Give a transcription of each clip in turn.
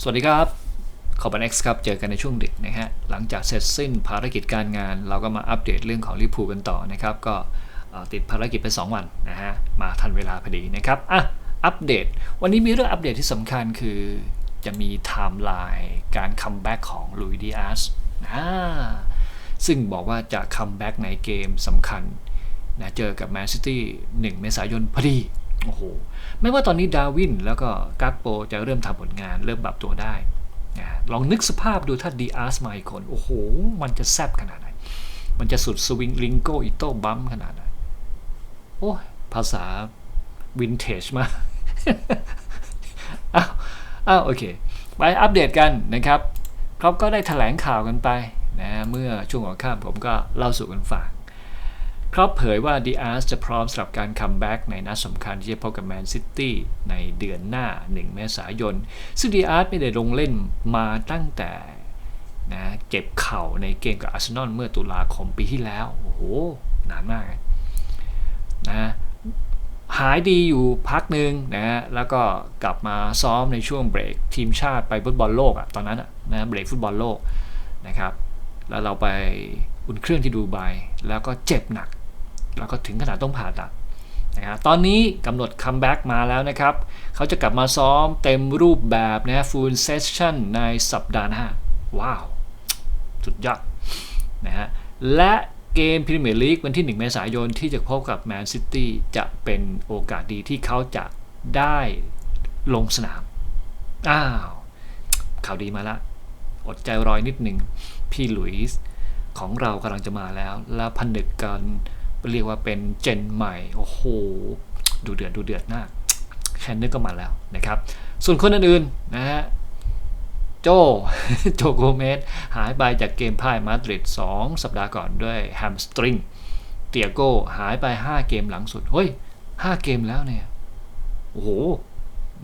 สวัสดีครับขอบัน X ครับ เจอกันในช่วงดึกนะฮะ หลังจากเสร็จสิ้นภารกิจการงาน เราก็มาอัปเดตเรื่องของลิพูกันต่อนะครับ ก็ติดภารกิจไป 2 วันนะฮะ มาทันเวลาพอดีนะครับ อะ อัปเดต วันนี้มีเรื่องอัปเดตที่สำคัญคือจะมีไทม์ไลน์การคัมแบ็กของลุยดีอาสนะซึ่งบอกว่าจะคัมแบ็กในเกมสำคัญนะเจอกับแมนซิตี้1เมษายนพอดี โอ้โหไม่ว่าตอนนี้ดาวินแล้วก็กักโปจะเริ่มทำผลงาน เริ่มปรับตัวได้นะลองนึกสภาพดูถ้าดีอาร์สมาอีกคน โอ้โห มันจะแซบขนาดไหน มันจะสุดสวิงลิงโกอิโต้บัมขนาดไหนโอ้ยภาษาวินเทจมากอ้าวอ้าวโอเค ไปอัปเดตกันนะครับเขาก็ได้แถลงข่าวกันไปนะเมื่อช่วงหัวค่ำผมก็เล่าสู่กันฟัง ครับเผยว่าดีอาร์จะพร้อมสำหรับการคัมแบ็กในนัดสำคัญที่จะพบกับแมนซิตี้ในเดือนหน้า 1 เมษายน ซึ่งดีอาร์ไม่ได้ลงเล่นมาตั้งแต่นะเจ็บเข่าในเกมกับอาร์เซนอลเมื่อตุลาคมปีที่แล้ว โอ้โห นานมากนะหายดีอยู่พักหนึ่งนะฮะแล้วก็กลับมาซ้อมในช่วงเบรกทีมชาติไปฟุตบอลโลกอะตอนนั้นอะนะเบรกฟุตบอลโลกนะครับ แล้วเราไปอุ่นเครื่องที่ดูไบแล้วก็เจ็บหนัก แล้วก็ถึงขนาดต้องผ่าตัดนะครับตอนนี้กำหนดคัมแบ็กมาแล้วนะครับ เขาจะกลับมาซ้อมเต็มรูปแบบนะ full session ในสัปดาห์หน้า ว้าว สุดยอดนะฮะและเกมพรีเมียร์ลีกวันที่ 1 เมษายนที่จะพบกับแมนซิตี้จะเป็นโอกาสดีที่เขาจะได้ลงสนาม อ้าว ข่าวดีมาละ อดใจรอยนิดหนึ่ง พี่หลุยส์ของเรากำลังจะมาแล้ว และพันดึกกัน เรียกว่าเป็นเจนใหม่ โอ้โห ดูเดือดดูเดือดมาก แค่นึกก็มาแล้วนะครับ ส่วนคนอื่นๆนะฮะโจโจโกเมสหายไปจากเกมพ่ายมาดริด2 สัปดาห์ก่อนด้วยแฮมสตริงเตียโก้หายไป 5 เกมหลังสุด เฮ้ย 5 เกมแล้วเนี่ย โอ้โห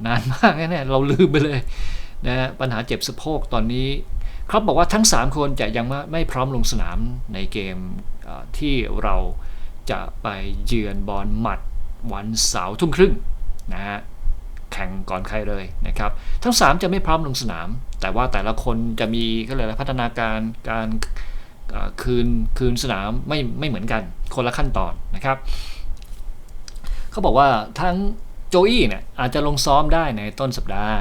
นานมากแน่ๆเราลืมไปเลยนะฮะปัญหาเจ็บสะโพกตอนนี้ครับบอกว่าทั้ง 3 คนจะยังไม่พร้อมลงสนามในเกมที่เรา จะไปเยือนบอลหมัดวันเสาร์ทุ่มครึ่งนะฮะแข่งก่อนใครเลยนะครับ ทั้ง 3 จะไม่พร้อมลงสนาม แต่ว่าแต่ละคนจะมีก็เลยพัฒนาการการคืนคืนสนามไม่ไม่เหมือนกัน คนละขั้นตอนนะครับ เขาบอกว่าทั้งโจอี้เนี่ยอาจจะลงซ้อมได้ในต้นสัปดาห์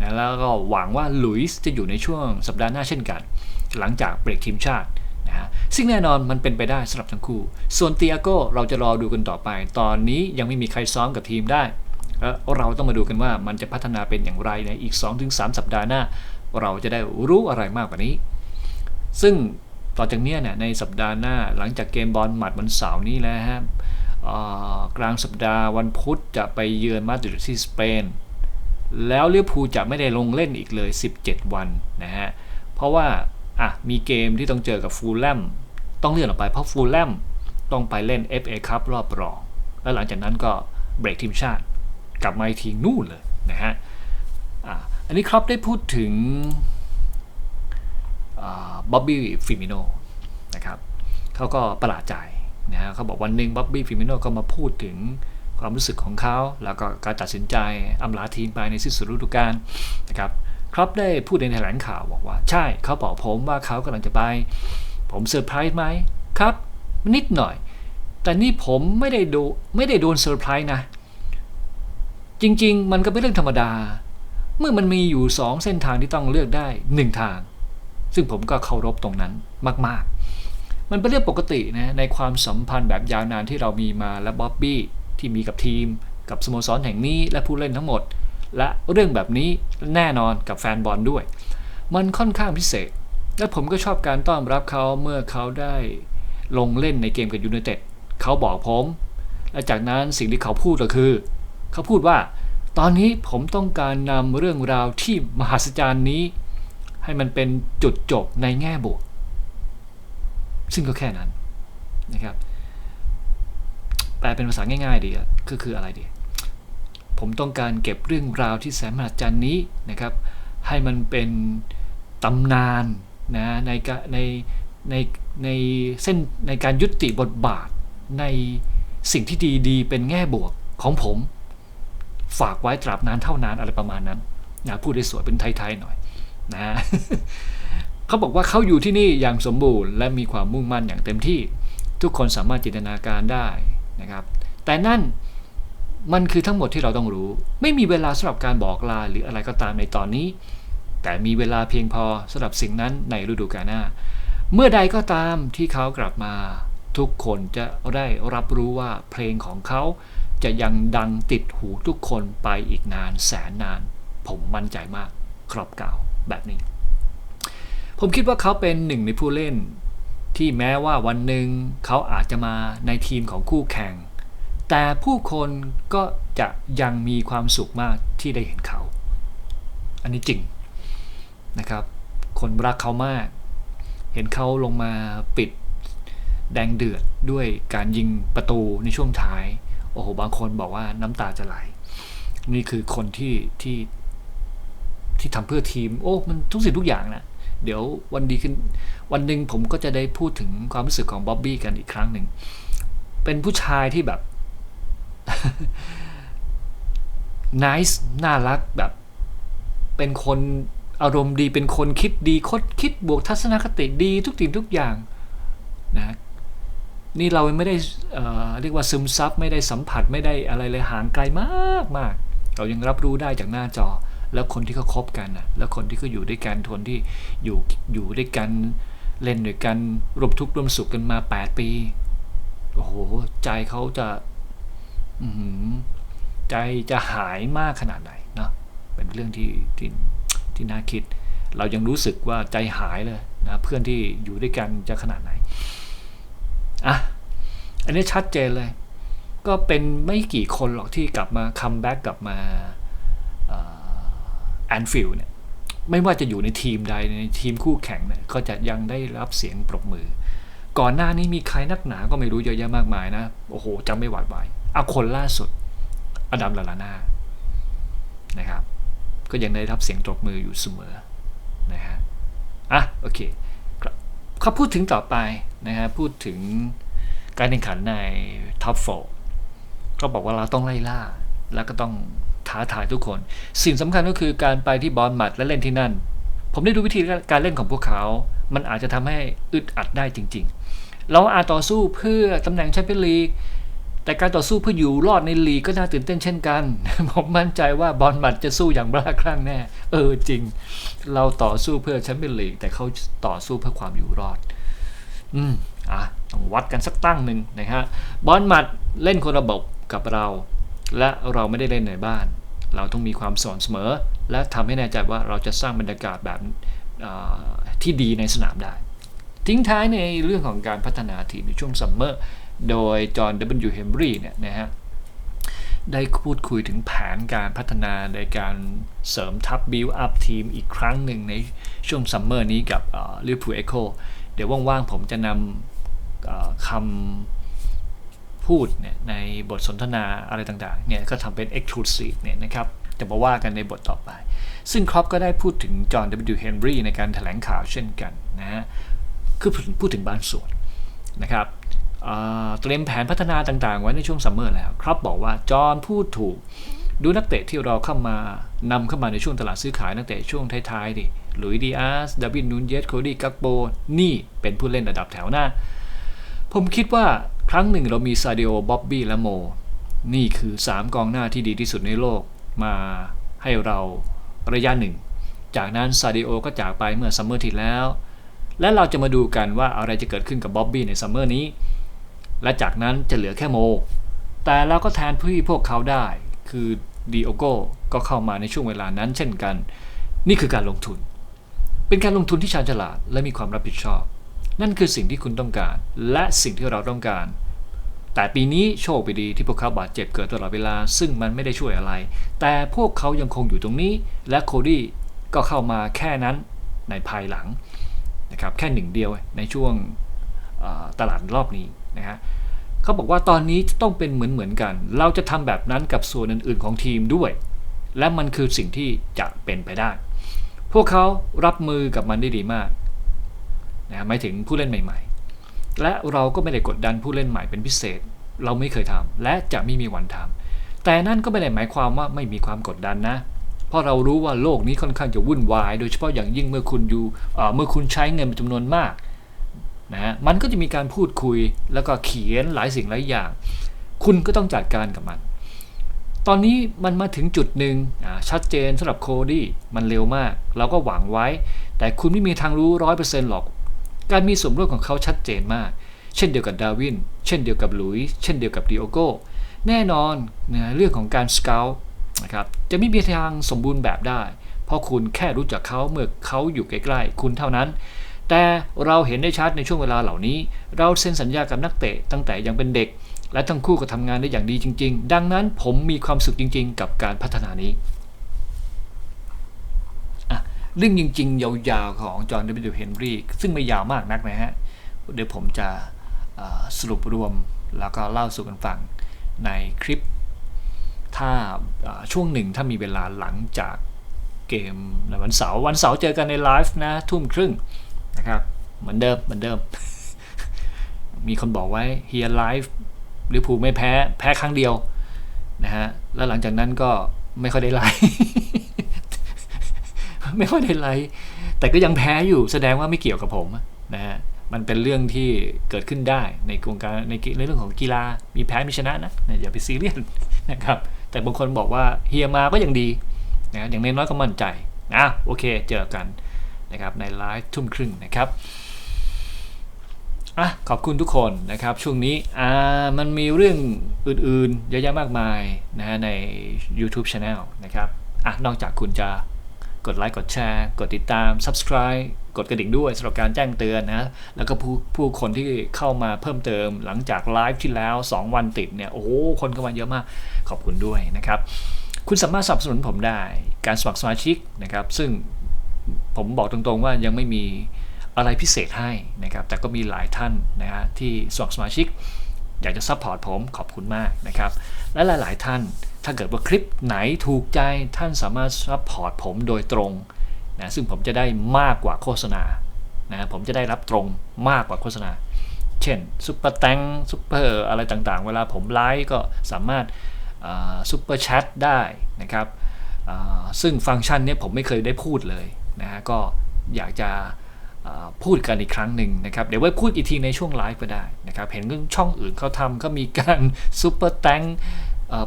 นะแล้วก็หวังว่าหลุยส์จะอยู่ในช่วงสัปดาห์หน้าเช่นกัน หลังจากเบรกทีมชาติ นะฮะซึ่งแน่นอนมันเป็นไปได้สำหรับทั้งคู่ ส่วนเตียโก้เราจะรอดูกันต่อไป ตอนนี้ยังไม่มีใครซ้อมกับทีมได้ เราต้องมาดูกันว่ามันจะพัฒนาเป็นอย่างไรในอีก 2-3 สัปดาห์หน้า เราจะได้รู้อะไรมากกว่านี้ ซึ่งต่อจากเนี้ยเนี่ยในสัปดาห์หน้าหลังจากเกมบอลหมัดวันเสาร์นี้แล้วฮะกลางสัปดาห์วันพุธจะไปเยือนมาดริดที่สเปน แล้วลิเวอร์พูลจะไม่ได้ลงเล่นอีกเลย 17 วันนะฮะ เพราะว่า อะมีเกมที่ต้องเจอกับฟูลแลมต้องเลื่อนออกไปเพราะฟูลแลมต้องไปเล่น FA คัพรอบรอง แล้วหลังจากนั้นก็เบรกทีมชาติ กลับมาอีกทีนู่นเลยนะฮะอะอันนี้ครับได้พูดถึงบ๊อบบี้ฟิมิโนนะครับเขาก็ประหลาดใจนะฮะเขาบอกวันหนึ่งบ๊อบบี้ฟิมิโนก็มาพูดถึงความรู้สึกของเขา แล้วก็การตัดสินใจอำลาทีมไปในสิ้นสุดฤดูกาลนะครับ ครับได้พูดในแถลงข่าวบอกว่า ใช่เขาบอกผมว่าเขากำลังจะไป ผมเซอร์ไพรส์ไหมครับ นิดหน่อย แต่นี่ผมไม่ได้ดูไม่ได้โดนเซอร์ไพรส์นะ จริงๆ มันก็เป็นเรื่องธรรมดา เมื่อมันมีอยู่ 2 เส้นทางที่ต้องเลือกได้ 1 ทาง ซึ่งผมก็เคารพตรงนั้นมาก ๆ มันเป็นเรื่องปกตินะในความสัมพันธ์แบบยาวนานที่เรามีมาและบ๊อบบี้ที่มีกับทีม กับสโมสรแห่งนี้และผู้เล่นทั้งหมด และเรื่องแบบนี้แน่นอนกับแฟนบอลด้วย มันค่อนข้างพิเศษ และผมก็ชอบการต้อนรับเขาเมื่อเขาได้ลงเล่นในเกมกับยูไนเต็ดเขาบอกผม และจากนั้นสิ่งที่เขาพูดก็คือ เขาพูดว่า ตอนนี้ผมต้องการนำเรื่องราวที่มหัศจรรย์นี้ ให้มันเป็นจุดจบในแง่บวก ซึ่งก็แค่นั้นนะครับแปลเป็นภาษาง่าย ๆ ดีก็คืออะไรดี ผมต้องการเก็บเรื่องราวที่แสนมหัศจรรย์นี้นะครับ ให้มันเป็นตำนานนะในในในในเส้นในการยุติบทบาทในสิ่งที่ดีๆเป็นแง่บวกของผม ฝากไว้ตราบนานเท่านานอะไรประมาณนั้นนะพูดได้สวยเป็นไทยๆหน่อยนะเขาบอกว่าเขาอยู่ที่นี่อย่างสมบูรณ์ และมีความมุ่งมั่นอย่างเต็มที่ ทุกคนสามารถจินตนาการได้นะครับ แต่นั่น มันคือทั้งหมดที่เราต้องรู้ ไม่มีเวลาสำหรับการบอกลาหรืออะไรก็ตามในตอนนี้ แต่มีเวลาเพียงพอสำหรับสิ่งนั้นในฤดูกาลหน้า เมื่อใดก็ตามที่เขากลับมา ทุกคนจะได้รับรู้ว่าเพลงของเขาจะยังดังติดหูทุกคนไปอีกนานแสนนาน ผมมั่นใจมาก ครอบเก่าแบบนี้ ผมคิดว่าเขาเป็นหนึ่งในผู้เล่น ที่แม้ว่าวันหนึ่งเขาอาจจะมาในทีมของคู่แข่ง แต่ผู้คนก็จะยังมีความสุขมากที่ได้เห็นเขา อันนี้จริงนะครับ คนรักเขามาก เห็นเขาลงมาปิดแดงเดือดด้วยการยิงประตูในช่วงท้าย โอ้โห บางคนบอกว่าน้ำตาจะไหล นี่คือคนที่ที่ที่ทำเพื่อทีม โอ้ มันทุกสิ่งทุกอย่างนะเดี๋ยววันดีขึ้นวันหนึ่งผมก็จะได้พูดถึงความรู้สึกของบ๊อบบี้กันอีกครั้งหนึ่ง เป็นผู้ชายที่แบบ nice น่ารักแบบ เป็นคนอารมณ์ดีเป็นคนคิดดีคดคิดบวกทัศนคติดีทุกสิ่งทุกอย่างนะนี่เราไม่ได้เเรียกว่าซึมซับไม่ได้สัมผัสไม่ได้อะไรเลยห่างไกลมากมากเรายังรับรู้ได้จากหน้าจอ แล้วคนที่เขาคบกันนะแล้วคนที่เขาอยู่ด้วยกันทนที่อยู่อยู่ด้วยกันเล่นด้วยกันรวมทุกข์รวมสุขกันมา 8 ปีโอ้โหใจเขาจะ ใจจะหายมากขนาดไหนเนาะเป็นเรื่องที่ที่ที่น่าคิด เรายังรู้สึกว่าใจหายเลยนะเพื่อนที่อยู่ด้วยกันจะขนาดไหนอะอันนี้ชัดเจนเลย ก็เป็นไม่กี่คนหรอกที่กลับมาคัมแบ็กกลับมาแอนฟิลเนี่ยไม่ว่าจะอยู่ในทีมใดในทีมคู่แข่งเนี่ยก็จะยังได้รับเสียงปรบมือ ก่อนหน้านี้มีใครนักหนาก็ไม่รู้เยอะแยะมากมายนะ โอ้โหจำไม่หวาดไหว เอาคนล่าสุด อดัมลาลานานะครับ ก็ยังได้รับเสียงตบมืออยู่เสมอนะฮะอะโอเคเขาพูดถึงต่อไปนะฮะพูดถึงการแข่งขันในท็อปโฟก็บอกว่าเราต้องไล่ล่า แล้วก็ต้องท้าทายทุกคน สิ่งสำคัญก็คือการไปที่บอลมัดและเล่นที่นั่น ผมได้ดูวิธีการเล่นของพวกเขา มันอาจจะทำให้อึดอัดได้จริง ๆ เราอาจต่อสู้เพื่อตำแหน่งแชมเปี้ยนลีก แต่การต่อสู้เพื่ออยู่รอดในลีกก็น่าตื่นเต้นเช่นกัน ผมมั่นใจว่าบอลมัดจะสู้อย่างบ้าคลั่งแน่ เออจริง เราต่อสู้เพื่อแชมเปี้ยนลีกแต่เขาต่อสู้เพื่อความอยู่รอด อืมอะต้องวัดกันสักตั้งหนึ่งนะฮะบอลมัดเล่นคนระบบกับเรา และเราไม่ได้เล่นในบ้าน เราต้องมีความสอนเสมอ และทำให้แน่ใจว่าเราจะสร้างบรรยากาศแบบที่ดีในสนามได้ ทิ้งท้ายในเรื่องของการพัฒนาทีมในช่วงซัมเมอร์ โดยจอห์น W. เฮมบรีเนี่ยนะฮะได้พูดคุยถึงแผนการพัฒนาในการเสริมทัพบิลอัพทีมอีกครั้งหนึ่งในช่วงซัมเมอร์นี้กับลิเวอร์พูลเอ็กโคเดี๋ยวว่างๆ ผมจะนำคำพูดเนี่ยในบทสนทนาอะไรต่างๆเนี่ยก็ทำเป็น exclusive เนี่ยนะครับจะมาว่ากันในบทต่อไป ซึ่งครอปก็ได้พูดถึงจอห์น W. เฮนบรีในการถแถลงข่าวเช่นกันนะฮะคือพูดถึงบางส่วนนะครับ เตรียมแผนพัฒนาต่างๆ ไว้ในช่วงซัมเมอร์แล้วครับบอกว่าจอห์นพูดถูกดูนักเตะที่เราเข้ามานำเข้ามาในช่วงตลาดซื้อขายนักเตะช่วงท้ายๆดิหลุยดีอาร์สดาวินนูนเยสโคดี้กักโบ นี่เป็นผู้เล่นระดับแถวหน้า ผมคิดว่าครั้งหนึ่งเรามีซาดิโอบ๊อบบี้และโม นี่คือ 3 กองหน้าที่ดีที่สุดในโลกมาให้เราระยะหนึ่ง จากนั้นซาดิโอก็จากไปเมื่อซัมเมอร์ที่แล้ว และเราจะมาดูกันว่าอะไรจะเกิดขึ้นกับบ๊อบบี้ในซัมเมอร์นี้ และจากนั้นจะเหลือแค่โม แต่เราก็แทนพี่พวกเขาได้ คือดีโอโก้ก็เข้ามาในช่วงเวลานั้นเช่นกัน นี่คือการลงทุน เป็นการลงทุนที่ชาญฉลาดและมีความรับผิดชอบ นั่นคือสิ่งที่คุณต้องการ และสิ่งที่เราต้องการ แต่ปีนี้โชคไปดีที่พวกเขาบาดเจ็บเกิดตลอดเวลา ซึ่งมันไม่ได้ช่วยอะไร แต่พวกเขายังคงอยู่ตรงนี้ และโคดี้ก็เข้ามาแค่นั้นในภายหลังนะครับแค่หนึ่งเดียวในช่วงตลาดรอบนี้ นะฮะเขาบอกว่าตอนนี้ต้องเป็นเหมือนเหมือนกัน เราจะทำแบบนั้นกับส่วนอื่น ๆ ของทีมด้วย และมันคือสิ่งที่จะเป็นไปได้ พวกเขารับมือกับมันได้ดีมากนะหมายถึงผู้เล่นใหม่ ๆ และเราก็ไม่ได้กดดันผู้เล่นใหม่เป็นพิเศษ เราไม่เคยทำและจะไม่มีวันทำแต่นั่นก็ไม่ได้หมายความว่าไม่มีความกดดันนะเพราะเรารู้ว่าโลกนี้ค่อนข้างจะวุ่นวาย โดยเฉพาะอย่างยิ่งเมื่อคุณอยู่เอ่อเมื่อคุณใช้เงินเป็นจำนวนมาก นะฮะมันก็จะมีการพูดคุยแล้วก็เขียนหลายสิ่งหลายอย่าง คุณก็ต้องจัดการกับมัน ตอนนี้มันมาถึงจุดหนึ่งชัดเจนสำหรับโคดี้มันเร็วมาก เราก็หวังไว้ แต่คุณไม่มีทางรู้ร้อยเปอร์เซ็นต์หรอก การมีส่วนร่วมของเขาชัดเจนมาก เช่นเดียวกับดาวินเช่นเดียวกับหลุยส์เช่นเดียวกับดิโอโกแน่นอนนะเรื่องของการสเกลนะครับจะไม่มีทางสมบูรณ์แบบได้ เพราะคุณแค่รู้จักเขาเมื่อเขาอยู่ใกล้ๆ คุณเท่านั้น แต่เราเห็นได้ชัดในช่วงเวลาเหล่านี้ เราเซ็นสัญญากับนักเตะตั้งแต่ยังเป็นเด็ก และทั้งคู่ก็ทำงานได้อย่างดีจริง ๆ ดังนั้นผมมีความสุขจริง ๆ กับการพัฒนานี้อะเรื่องจริง ๆ ยาวๆ ของจอห์น W. เฮนรี่ซึ่งไม่ยาวมากนักนะฮะ เดี๋ยวผมจะสรุปรวมแล้วก็เล่าสู่กันฟังในคลิป ถ้าช่วงหนึ่งถ้ามีเวลาหลังจากเกมในวันเสาร์วันเสาร์เจอกันในไลฟ์นะ ทุ่มครึ่ง นะครับเหมือนเดิมเหมือนเดิม มีคนบอกไว้เฮียไลฟ์ลิเวอร์พูลไม่แพ้แพ้ครั้งเดียวนะฮะแล้วหลังจากนั้นก็ไม่ค่อยได้ไลฟ์ไม่ค่อยได้ไลฟ์แต่ก็ยังแพ้อยู่แสดงว่าไม่เกี่ยวกับผมนะฮะมันเป็นเรื่องที่เกิดขึ้นได้ในวงการในในเรื่องของกีฬามีแพ้มีชนะนะอย่าไปซีเรียสนะครับ แต่บางคนบอกว่าเฮียมาก็ยังดีนะอย่างน้อยๆก็มั่นใจนะโอเค เจอกัน นะครับในไลฟ์ทุ่มครึ่งนะครับอะขอบคุณทุกคนนะครับ ช่วงนี้อ่ามันมีเรื่องอื่นๆ เยอะแยะมากมายนะฮะใน YouTube Channel นะครับอะนอกจากคุณจะกดไลค์กดแชร์ กดติดตาม subscribe กดกระดิ่งด้วยสำหรับการแจ้งเตือนนะแล้วก็ผู้ผู้คนที่เข้ามาเพิ่มเติมหลังจากไลฟ์ที่แล้ว 2 วันติดเนี่ยโอ้โหคนเข้ามาเยอะมากขอบคุณด้วยนะครับ คุณสามารถสนับสนุนผมได้ การสมัครสมาชิกนะครับ ซึ่ง ผมบอกตรงๆว่ายังไม่มีอะไรพิเศษให้นะครับ แต่ก็มีหลายท่านนะฮะที่สมัครสมาชิก อยากจะซัพพอร์ตผมขอบคุณมากนะครับ และหลายๆท่านถ้าเกิดว่าคลิปไหนถูกใจท่านสามารถซัพพอร์ตผมโดยตรงนะซึ่งผมจะได้มากกว่าโฆษณานะผมจะได้รับตรงมากกว่าโฆษณา เช่นซุปเปอร์แตงซุปเปอร์อะไรต่างๆ เวลาผมไลฟ์ก็สามารถซุปเปอร์แชทได้นะครับซึ่งฟังก์ชันนี้ผมไม่เคยได้พูดเลย นะฮะก็อยากจะพูดกันอีกครั้งหนึ่งนะครับ เดี๋ยวไว้พูดอีกทีในช่วงไลฟ์ก็ได้นะครับ เห็นช่องอื่นเขาทำก็มีการซูเปอร์แตง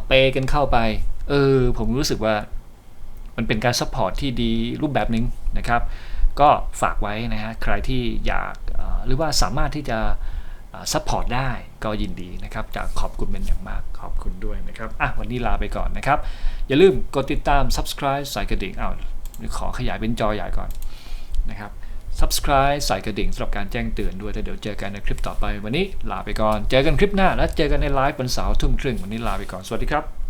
เปย์กันเข้าไป เออ ผมรู้สึกว่ามันเป็นการซัพพอร์ตที่ดีรูปแบบหนึ่งนะครับ ก็ฝากไว้นะฮะ ใครที่อยากหรือว่าสามารถที่จะซัพพอร์ตได้ก็ยินดีนะครับจะขอบคุณเป็นอย่างมากขอบคุณด้วยนะครับ อะ วันนี้ลาไปก่อนนะครับ อย่าลืมกดติดตาม subscribe ใส่กระดิ่งเอา วขอขยายเป็นจอใหญ่ก่อนนะครับ subscribe ใส่กระดิ่งสำหรับการแจ้งเตือนด้วย แล้วเดี๋ยวเจอกันในคลิปต่อไป วันนี้ลาไปก่อน เจอกันคลิปหน้า และเจอกันในไลฟ์วันเสาร์ทุ่มครึ่ง วันนี้ลาไปก่อน สวัสดีครับ